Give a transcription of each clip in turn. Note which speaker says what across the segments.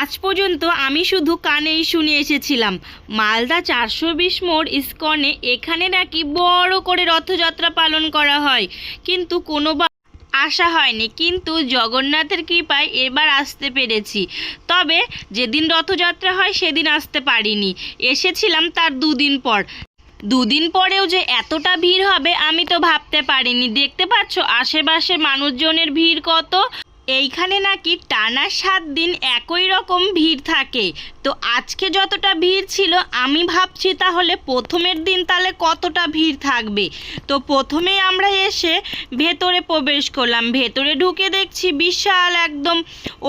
Speaker 1: আজ পর্যন্ত আমি শুধু কানেই শুনে এসেছিলাম। মালদা চারশো বিশ মোড় ইস্কনে এখানে নাকি বড় করে রথযাত্রা পালন করা হয়। কিন্তু কোনোবার আসা হয়নি, কিন্তু জগন্নাথের কৃপায় এবার আসতে পেরেছি। তবে যেদিন রথযাত্রা হয়, সেদিন আসতে পারিনি। এসেছিলাম তার দুদিন পর। দুদিন পরেও যে এতটা ভিড় হবে, আমি তো ভাবতে পারিনি। দেখতে পাচ্ছ, আশেপাশে মানুষজনের ভিড় কত? এইখানে নাকি টানা সাত দিন একই রকম ভিড় থাকে। তো আজকে যতটা ভিড় ছিল, আমি ভাবছি তাহলে প্রথমের দিন তাহলে কতটা ভিড় থাকবে? তো প্রথমেই আমরা এসে ভেতরে প্রবেশ করলাম। ভেতরে ঢুকে দেখছি বিশাল একদম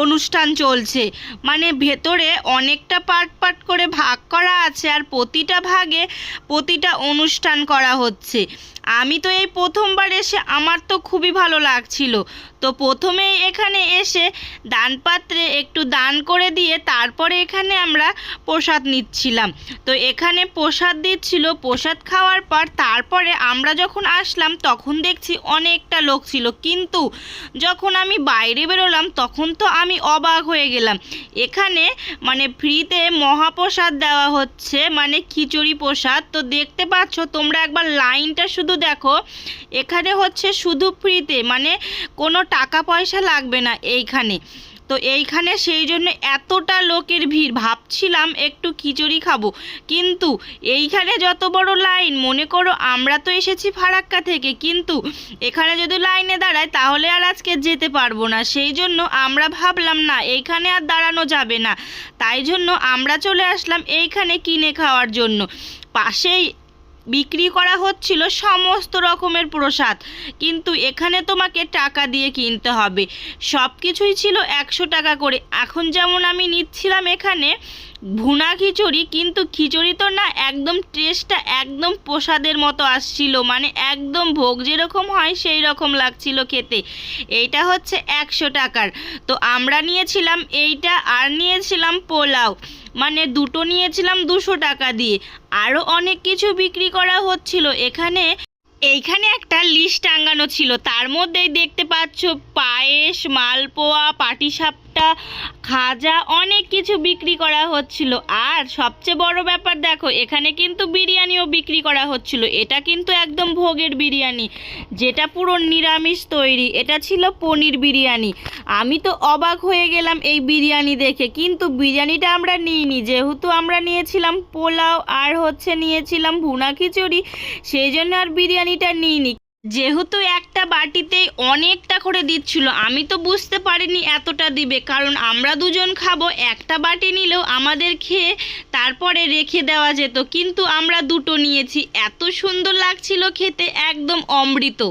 Speaker 1: অনুষ্ঠান চলছে। মানে ভেতরে অনেকটা পার্ট পার্ট করে ভাগ করা আছে আর প্রতিটা ভাগে প্রতিটা অনুষ্ঠান করা হচ্ছে। আমি তো এই প্রথমবার এসে আমার তো খুবই ভালো লাগছিল। তো প্রথমে এখানে এসে দানপাত্রে একটু দান করে দিয়ে তারপরে এখানে আমরা প্রসাদ নিচ্ছিলাম। তো এখানে প্রসাদ দিচ্ছিল, প্রসাদ খাওয়ার পর তারপরে আমরা যখন আসলাম তখন দেখছি অনেকটা লোক ছিল। কিন্তু যখন আমি বাইরে বেরোলাম তখন তো আমি অবাক হয়ে গেলাম। এখানে মানে ফ্রিতে মহাপ্রসাদ দেওয়া হচ্ছে মানে খিচুড়ি প্রসাদ। তো দেখতে পাচ্ছ তোমরা একবার লাইনটা শুধু দেখো, এখানে হচ্ছে শুধু ফ্রিতে মানে কোনো টাকা পয়সা লাগবে না এইখানে। তো এইখানে সেই জন্য এতটা লোকের ভিড়। ভাবছিলাম একটু খিচুড়ি খাব, কিন্তু এইখানে যত বড় লাইন, মনে করো আমরা তো এসেছি ফারাক্কা থেকে, কিন্তু এখানে যদি লাইনে দাঁড়ায়, তাহলে আর আজকে যেতে পারব না। সেই জন্য আমরা ভাবলাম, না, এইখানে আর দাঁড়ানো যাবে না। তাই জন্য আমরা চলে আসলাম এইখানে কিনে খাওয়ার জন্য। পাশেই বিক্রি করা হচ্ছিল সমস্ত রকমের প্রসাদ। কিন্তু এখানে তোমাকে টাকা দিয়ে কিনতে হবে। সব কিছুই ছিল একশো টাকা করে। এখন যেমন আমি নিচ্ছিলাম এখানে, ভুনা খিচুড়ি, কিন্তু খিচুড়ি তো না, একদম টেস্টটা একদম প্রসাদের মতো আসছিল। মানে একদম ভোগ যেরকম হয়, সেই রকম লাগছিল খেতে। এইটা হচ্ছে একশো টাকার। তো আমরা নিয়েছিলাম এইটা আর নিয়েছিলাম পোলাও। মানে দুটো নিয়েছিলাম দুশো টাকা দিয়ে। আরও অনেক কিছু বিক্রি করা হচ্ছিল। এখানে, এইখানে একটা লিস্ট টাঙ্গানো ছিল। তার মধ্যেই দেখতে পাচ্ছ পায়েস, মালপোয়া পাটিসাপটা খাজা অনেক কিছু বিক্রি করা হচ্ছিল। আর সবচেয়ে বড় ব্যাপার দেখো, এখানে কিন্তু বিরিয়ানিও বিক্রি করা হচ্ছিল। এটা কিন্তু একদম ভোগের বিরিয়ানি। যেটা পুরো নিরামিষ তৈরি, এটা ছিল পনির বিরিয়ানি। আমি তো অবাক হয়ে গেলাম এই বিরিয়ানি দেখে, কিন্তু বিরিয়ানিটা আমরা নিইনি। যেহেতু আমরা নিয়েছিলাম পোলাও, আর হচ্ছে নিয়েছিলাম ভুনা খিচুড়ি, সেই জন্য আর বিরিয়ানিটা নিইনি। যেহেতু একটা বাটিতেই অনেকটা করে দিচ্ছিল, আমি তো বুঝতে পারিনি এতটা দিবে। কারণ আমরা দুজন খাব, একটা বাটি নিলেও আমাদের খেয়ে তারপরে রেখে দেওয়া যেত। কিন্তু আমরা দুটো নিয়েছি। এত সুন্দর লাগছিল খেতে, একদম অমৃত।